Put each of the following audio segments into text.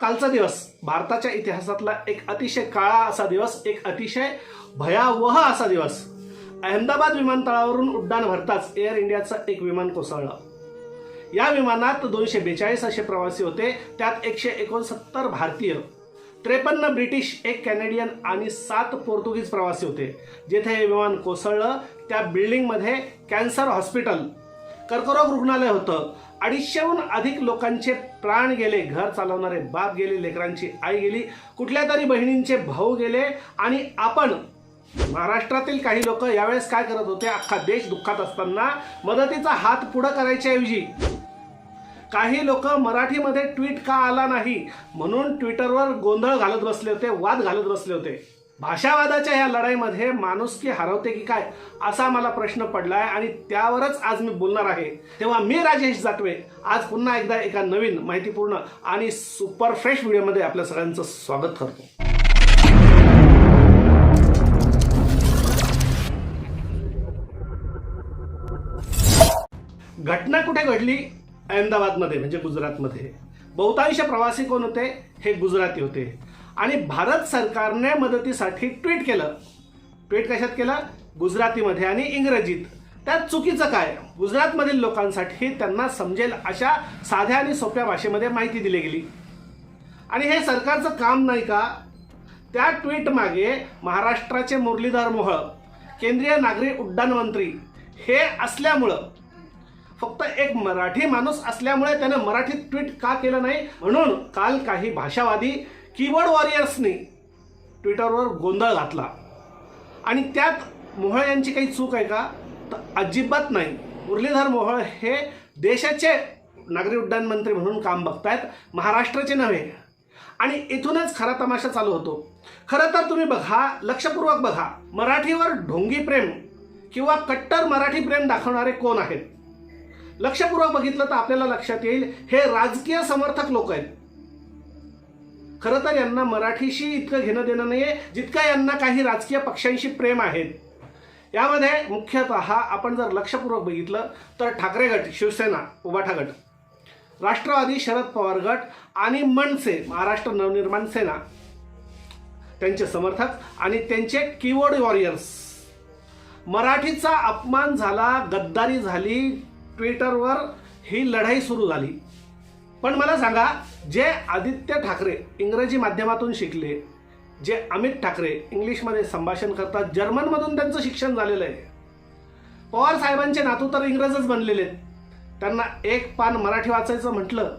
कालचा दिवस भारताच्या इतिहासातला एक अतिशय काळा असा दिवस एक अतिशय भयावह असा दिवस. अहमदाबाद विमानतळावरून उड्डाण भरताच एअर इंडियाचं एक विमान कोसळलं. या विमानात दोनशे बेचाळीस असे प्रवासी होते त्यात एकशे एकोणसत्तर भारतीय त्रेपन्न ब्रिटिश एक कॅनेडियन आणि सात पोर्तुगीज प्रवासी होते. जेथे हे विमान कोसळलं त्या बिल्डिंगमध्ये कॅन्सर हॉस्पिटल कर्करोग रुग्णालय होतं. अडीचशेहून अधिक लोकांचे प्राण गेले घर चालवणारे बाप गेले लेकरांची आई गेली कुठल्या तरी बहिणींचे भाऊ गेले आणि आपण महाराष्ट्रातील काही लोक यावेळेस काय करत होते? अख्खा देश दुःखात असताना मदतीचा हात पुढं करायच्याऐवजी काही लोक मराठीमध्ये ट्विट का आला नाही? म्हणून ट्विटरवर गोंधळ घालत बसले होते वाद घालत बसले होते. भाषावादाच्या या लढाईमध्ये माणुसकी हरवते की काय असा मला प्रश्न पडलाय आणि त्यावरच आज मी बोलणार आहे. तेव्हा मी राजेश जाटवे. आज पुन्हा एकदा एका नवीन माहितीपूर्ण आणि सुपर फ्रेश व्हिडिओमध्ये आपल्या सगळ्यांचं स्वागत करतो. घटना कुठे घडली? अहमदाबादमध्ये म्हणजे गुजरातमध्ये. बहुतांश प्रवासी कोण होते? हे गुजराती होते. आणि भारत सरकारने मदतीसाठी ट्विट केलं. ट्विट कशात केलं? गुजरातीमध्ये आणि इंग्रजीत. त्यात चुकीचं काय? गुजरातमधील लोकांसाठी त्यांना समजेल अशा साध्या आणि सोप्या भाषेमध्ये माहिती दिली गेली. आणि हे सरकारचं काम नाही का? त्या ट्विट मागे महाराष्ट्राचे मुरलीधर मोहळ केंद्रीय नागरी उड्डाण मंत्री हे असल्यामुळं फक्त एक मराठी माणूस असल्यामुळे त्यानं मराठीत ट्विट का केलं नाही? म्हणून काल काही भाषावादी कीबोर्ड वॉरियर्सनी ट्विटरवर गोंधळ घातला. आणि त्यात मोहळ यांची काही चूक आहे का? तर अजिबात नाही. मुरलीधर मोहळ हे देशाचे नागरी उड्डाण मंत्री म्हणून काम बघतायत महाराष्ट्राचे नव्हे. आणि इथूनच खरा तमाशा चालू होतो. खरं तर तुम्ही बघा लक्षपूर्वक बघा मराठीवर ढोंगी प्रेम किंवा कट्टर मराठी प्रेम दाखवणारे कोण आहेत? लक्षपूर्वक बघितलं तर आपल्याला लक्षात येईल हे राजकीय समर्थक लोक आहेत. खरं तर यांना मराठीशी इतकं घेणं देणं नाही आहे जितकं यांना काही राजकीय पक्षांशी प्रेम आहेत. यामध्ये मुख्यतः आपण जर लक्षपूर्वक बघितलं तर ठाकरे गट शिवसेना उबाठा गट राष्ट्रवादी शरद पवार गट आणि मनसे महाराष्ट्र नवनिर्माण सेना त्यांचे समर्थक आणि त्यांचे कीबोर्ड वॉरियर्स मराठीचा अपमान झाला गद्दारी झाली ट्विटरवर ही लढाई सुरू झाली. पण मला सांगा जे आदित्य ठाकरे इंग्रजी माध्यमातून शिकले जे अमित ठाकरे इंग्लिशमध्ये संभाषण करतात जर्मनमधून त्यांचं शिक्षण झालेलं आहे. पवार साहेबांचे नातू तर इंग्रजच बनलेले आहेत. त्यांना एक पान मराठी वाचायचं म्हटलं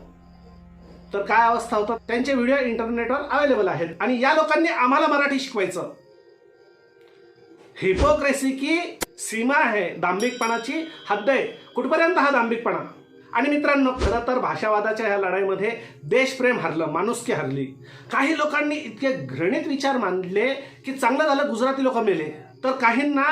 तर काय अवस्था होतं? त्यांचे व्हिडिओ इंटरनेटवर अवेलेबल आहेत. आणि या लोकांनी आम्हाला मराठी शिकवायचं. हिपोक्रेसी की सीमा आहे दांभिकपणाची हद्द आहे. कुठपर्यंत हा दांभिकपणा? आणि मित्रांनो खरं तर भाषावादाच्या ह्या लढाईमध्ये देशप्रेम हरलं माणुसकी हरली. काही लोकांनी इतके घृणित विचार मांडले की चांगलं झालं गुजराती लोक मेले. तर काहींना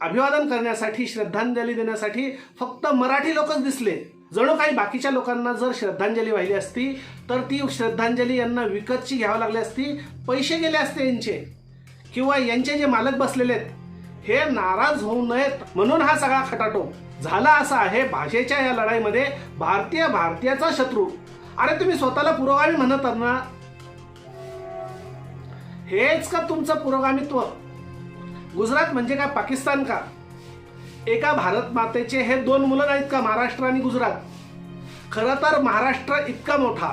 अभिवादन करण्यासाठी श्रद्धांजली देण्यासाठी फक्त मराठी लोकच दिसले. जणू काही बाकीच्या लोकांना जर श्रद्धांजली वाहिली असती तर ती श्रद्धांजली यांना विकतची घ्यावी लागली असती पैसे गेले असते यांचे. किंवा यांचे जे मालक बसलेले आहेत हे नाराज होऊ नयेत म्हणून हा सगळा खटाटो. झाला असा आहे भाषेच्या या लढाईमध्ये भारतीय भारतीयाचा शत्रू. अरे तुम्ही स्वतःला पुरोगामी म्हणत ना? हेच का तुमचं पुरोगामित्व? गुजरात म्हणजे काय पाकिस्तान का? एका भारत मातेचे हे दोन मुलं नाहीत का महाराष्ट्र आणि गुजरात? खरं तर महाराष्ट्र इतका मोठा.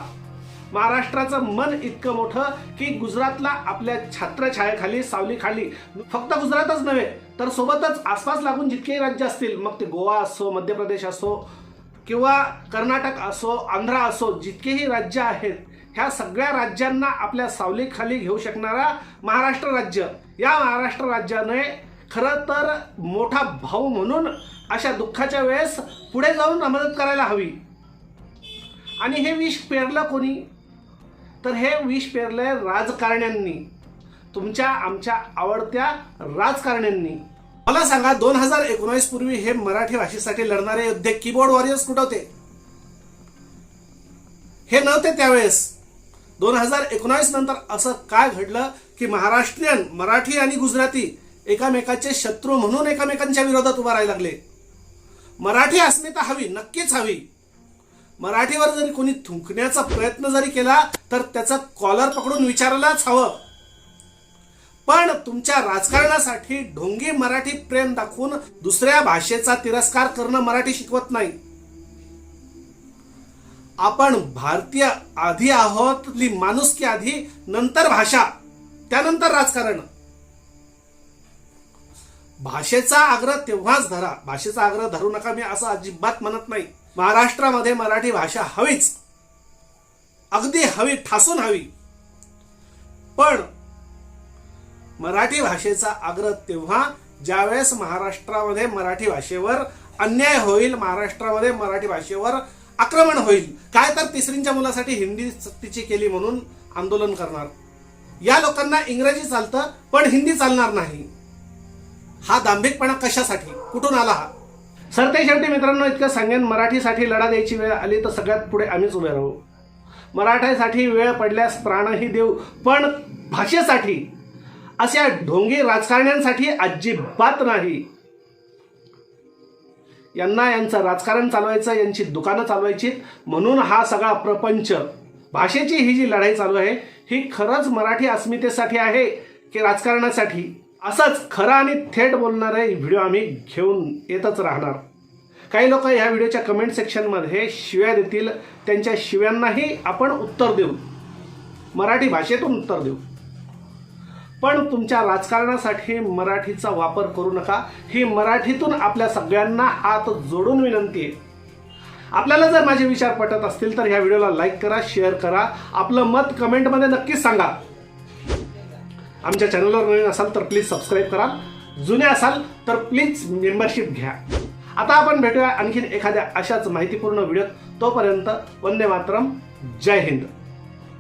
महाराष्ट्राचं मन इतकं मोठं की गुजरातला आपल्या छात्रछायेखाली सावलीखाली फक्त गुजरातच नव्हे तर सोबतच आसपास लागून जितकेही राज्य असतील मग ते गोवा असो मध्य प्रदेश असो किंवा कर्नाटक असो आंध्रा असो जितकेही राज्य आहेत ह्या सगळ्या राज्यांना आपल्या सावलीखाली घेऊ शकणारा महाराष्ट्र राज्य या महाराष्ट्र राज्याने खरं तर मोठा भाऊ म्हणून अशा दुःखाच्या वेळेस पुढे जाऊन मदत करायला हवी. आणि हे विष पेरलं कोणी? तर हे विष पेरलंय राजकारण्यांनी. तुमच्या आमच्या आवडत्या राजकारण्यांनी. मला सांगा दोन हजार एकोणावीस पूर्वी हे मराठी भाषेसाठी लढणारे योद्धे कीबोर्ड वॉरियर्स कुठं होते? हे नव्हते त्यावेळेस. दोन हजार एकोणावीस नंतर असं काय घडलं की महाराष्ट्रीयन मराठी आणि गुजराती एकामेकाचे शत्रू म्हणून एकामेकांच्या विरोधात उभा राहायला लागले. मराठी अस्मिता हवी नक्कीच हवी. मराठीवर जरी कोणी थुंकण्याचा प्रयत्न जरी केला तर त्याचं कॉलर पकडून विचारायलाच हवं. पण तुमच्या राजकारणासाठी ढोंगी मराठी प्रेम दाखवून दुसऱ्या भाषेचा तिरस्कार करणं मराठी शिकवत नाही. आपण भारतीय आधी आहोत माणुसकी आधी नंतर भाषा त्यानंतर राजकारण. भाषेचा आग्रह तेव्हाच धरा. भाषेचा आग्रह धरू नका मी असं अजिबात म्हणत नाही. महाराष्ट्रामध्ये मराठी भाषा हवीच. अगदी हवी ठासून हवी. पण मराठी भाषेचा आग्रह तेव्हा ज्यावेळेस महाराष्ट्रामध्ये मराठी भाषेवर अन्याय होईल महाराष्ट्रामध्ये मराठी भाषेवर आक्रमण होईल काय तर तिसरींच्या मुलासाठी हिंदी सक्तीची केली म्हणून आंदोलन करणार. या लोकांना इंग्रजी चालतं पण हिंदी चालणार नाही. हा दांभिकपणा कशासाठी? कुठून आला हा? सर ते शेवटी मित्रांनो इतकं सांगेन मराठीसाठी लढा द्यायची वेळ आली तर सगळ्यात पुढे आम्हीच उभे राहू. मराठीसाठी वेळ पडल्यास प्राणही देऊ पण भाषेसाठी अशा ढोंगे राजकारण्यांसाठी अजिबात नाही. यांना यांचं राजकारण चालवायचं यांची दुकानं चालवायची. म्हणून हा सगळा प्रपंच भाषेची ही जी लढाई चालू आहे ही खरंच मराठी अस्मितेसाठी आहे की राजकारणासाठी. असंच खरं आणि थेट बोलणारे व्हिडिओ आम्ही घेऊन येतच राहणार. काही लोक ह्या व्हिडिओच्या कमेंट सेक्शनमध्ये शिव्या देतील. त्यांच्या शिव्यांनाही आपण उत्तर देऊ. मराठी भाषेतून उत्तर देऊ. पण तुमच्या राजकारणासाठी मराठीचा वापर करू नका. ही मराठीतून आपल्या सगळ्यांना हात जोडून विनंती आहे. आपल्याला जर माझे विचार पटत असतील तर ह्या व्हिडिओला लाईक करा शेअर करा. आपलं मत कमेंटमध्ये नक्कीच सांगा. आमच्या चॅनलवर नवीन असाल तर प्लीज सबस्क्राईब करा. जुने असाल तर प्लीज मेंबरशिप घ्या. आता आपण भेटूया आणखीन एखाद्या अशाच माहितीपूर्ण व्हिडिओत. तोपर्यंत वंदे मातरम. जय हिंद.